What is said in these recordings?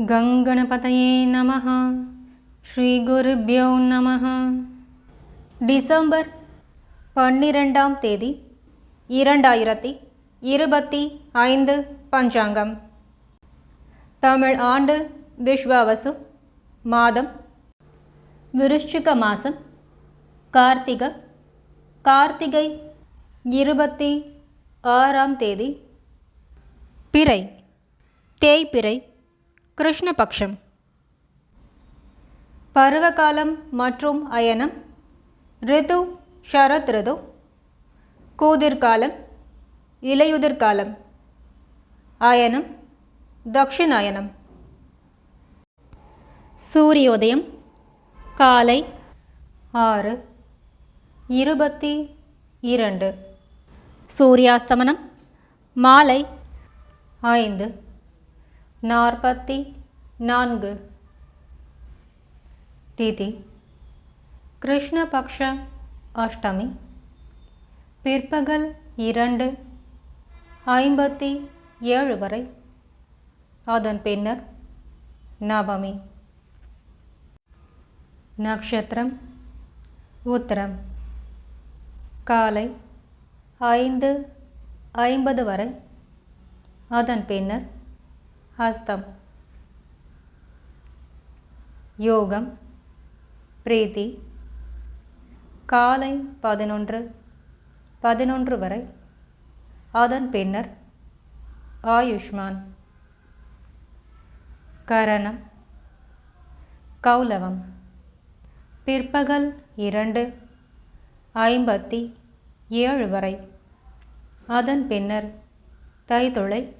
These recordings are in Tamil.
கங்கணபதயே நமः ஸ்ரீகுருப்யோ நம டிசம்பர் பன்னிரெண்டாம் தேதி இரண்டாயிரத்தி இருபத்தி ஐந்து பஞ்சாங்கம் தமிழ் ஆண்டு விஸ்வாவசு மாதம் விருஷ்சிக மாதம் கார்த்திக கார்த்திகை இருபத்தி ஆறாம் தேதி பிறை தேய்பிறை கிருஷ்ணபக்ஷம். பருவகாலம் மற்றும் அயனம். ரிது ஷரத் ரிது. கூதிர்காலம் இலையுதிர்காலம். அயனம் தக்ஷிணாயனம். சூரியோதயம் காலை ஆறு இருபத்தி இரண்டு. சூரியாஸ்தமனம் மாலை ஐந்து நாற்பத்தி நான்கு. திதி. கிருஷ்ணபக்ஷ அஷ்டமி. பிற்பகல் இரண்டு. ஐம்பத்தி ஏழு வரை. அதன் பின்னர் நவமி. நட்சத்திரம் உத்திரம். காலை ஐந்து ஐம்பது வரை. அதன் பின்னர் ஹஸ்தம் யோகம் பிரீத்தி காலை பதினொன்று பதினொன்று வரை. அதன் பின்னர் ஆயுஷ்மான். கரணம் கௌலவம். பிற்பகல் இரண்டு ஐம்பத்தி ஏழு வரை. அதன் பின்னர் தைத்துளை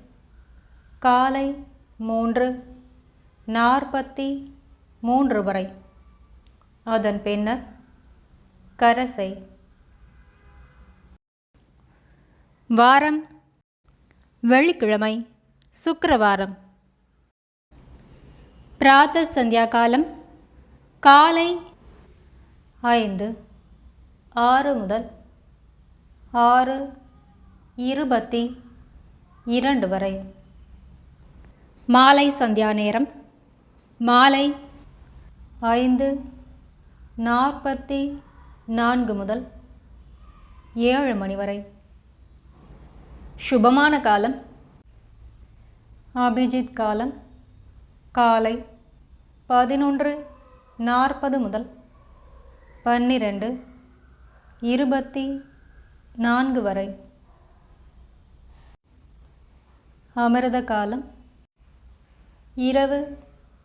காலை மூன்று நாற்பத்தி மூன்று வரை. அதன் பின்னர் கரசை. வாரம். வெள்ளிக்கிழமை சுக்கரவாரம். பிராத்த சந்தியா காலம் காலை ஐந்து ஆறு முதல் ஆறு இருபத்தி இரண்டு வரை. மாலை சந்தியா நேரம் மாலை ஐந்து நாற்பத்தி நான்கு முதல் ஏழு மணி வரை. சுபமான காலம். அபிஜித் காலம். காலை பதினொன்று நாற்பது முதல் பன்னிரெண்டு இருபத்தி நான்கு வரை. அமிர்த காலம். இரவு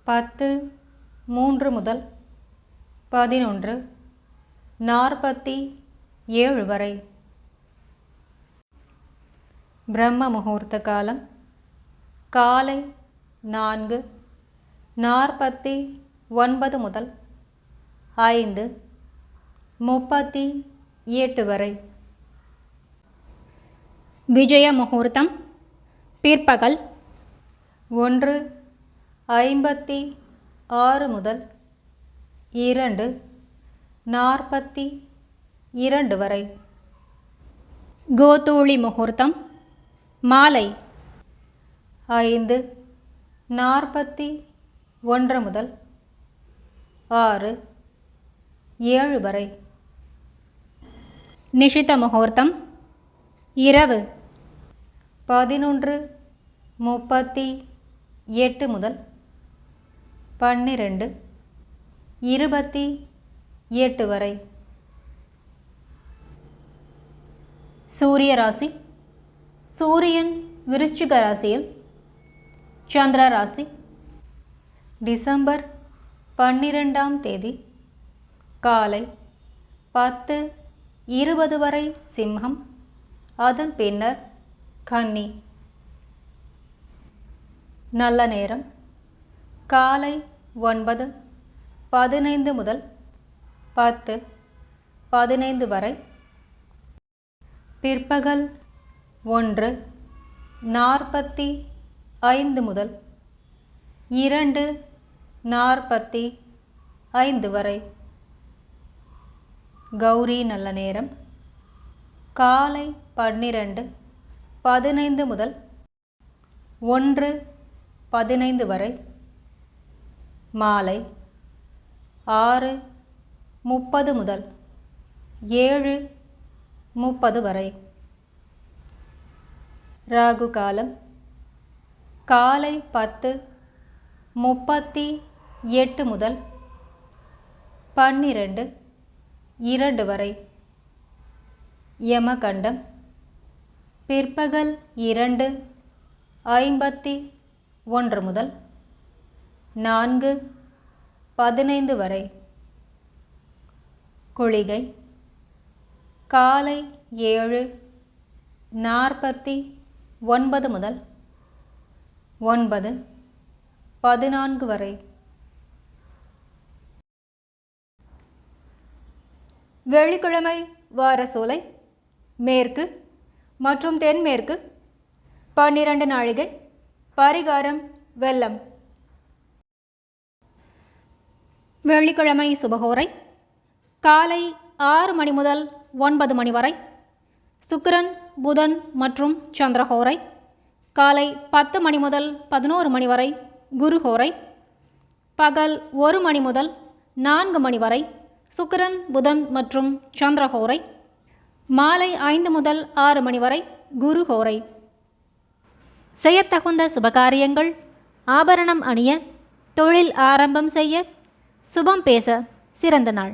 பத்து மூன்று முதல் பதினொன்று நாற்பத்தி ஏழு வரை. பிரம்ம முகூர்த்த காலம் காலை நான்கு நாற்பத்தி ஒன்பது முதல் ஐந்து முப்பத்தி எட்டு வரை. விஜய முகூர்த்தம் பிற்பகல் ஒன்று ஐம்பத்தி ஆறு முதல் இரண்டு நாற்பத்தி இரண்டு வரை. கோதூளி முகூர்த்தம் மாலை. ஐந்து நாற்பத்தி ஒன்று முதல் ஆறு ஏழு வரை. நிஷித முகூர்த்தம் இரவு. பதினொன்று முப்பத்தி எட்டு முதல் பன்னிரெண்டு. இருபத்தி எட்டு வரை. சூரிய ராசி சூரியன் விருச்சிக ராசியில். சந்திர ராசி டிசம்பர் பன்னிரெண்டாம் தேதி. காலை பத்து இருபது வரை சிம்மம். அதன் பின்னர் கன்னி. நல்ல நேரம். காலை ஒன்பது பதினைந்து முதல் பத்து பதினைந்து வரை. பிற்பகல் ஒன்று நாற்பத்தி ஐந்து முதல் இரண்டு நாற்பத்தி ஐந்து வரை. கௌரி நல்ல நேரம். காலை பன்னிரண்டு பதினைந்து முதல் ஒன்று பதினைந்து வரை. மாலை ஆறு முப்பது முதல் ஏழு முப்பது வரை. ராகு காலம் காலை பத்து முப்பத்தி எட்டு முதல் பன்னிரண்டு இரண்டு வரை. யமகண்டம் பிற்பகல் இரண்டு ஐம்பத்தி ஒன்று முதல் நான்கு பதினைந்து வரை. குளிகை காலை ஏழு நாற்பத்தி ஒன்பது முதல் ஒன்பது பதினான்கு வரை. வெள்ளிக்கிழமை வாரசோலை மேற்கு மற்றும் தென்மேற்கு பன்னிரண்டு நாழிகை பரிகாரம் வெள்ளம். வெள்ளிக்கிழமை சுபகோரை. காலை ஆறு மணி முதல் ஒன்பது மணி வரை. சுக்கிரன் புதன் மற்றும் சந்திரஹோரை காலை பத்து மணி முதல் பதினோரு மணி வரை குருஹோரை பகல் ஒரு மணி முதல் நான்கு மணி வரை சுக்கிரன் புதன் மற்றும் சந்திரஹோரை மாலை ஐந்து முதல் ஆறு மணி வரை குருஹோரை செய்யத்தகுந்த சுபகாரியங்கள் ஆபரணம் அணிய தொழில் ஆரம்பம் செய்ய சுபம் பேச சிறந்த நாள்.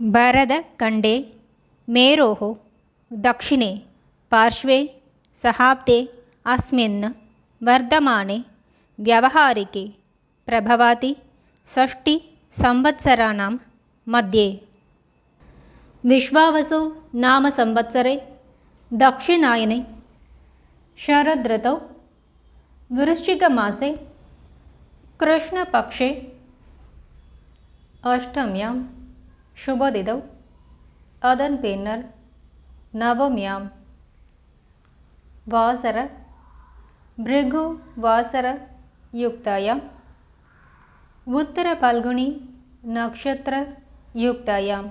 भरतखण्डे मेरोः दक्षिणे पार्श्वे सहाब्दे अस्मिन् वर्धमाने व्यवहारिके प्रभवाति षष्टिसंवत्सराणां मध्ये विश्वावसो नाम संवत्सरे दक्षिणायने शरदृतौ वृश्चिकमासे कृष्णपक्षे अष्टम्यां சுபதிதவ் அதன் பின்னர் நவமியாம் வாசர பிருகு வாசர யுக்தாயாம் உத்தர பல்குனி நக்ஷத்திர யுக்தாயாம்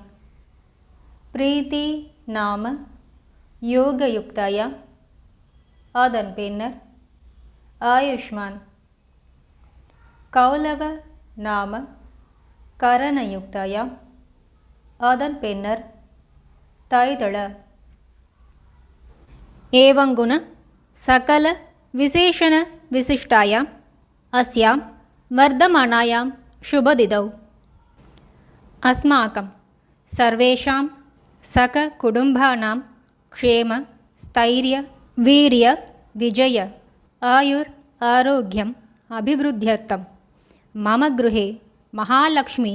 பிரீத்தி நாம யோகயுக்தாயாம் அதன் பின்னர் ஆயுஷ்மான் கௌலவ நாம கரணயுக்தாயாம் அதன் பின்னர் தைதள एवङ्गुण सकलविशेषणविशिष्टायाम् अस्यां वर्धमानायां शुभदिदौ अस्माकं सर्वेषां सककुटुम्बानां क्षेम स्थैर्य वीर्य विजय आयुर् आरोग्यम् अभिवृद्ध्यर्थं मम गृहे महालक्ष्मी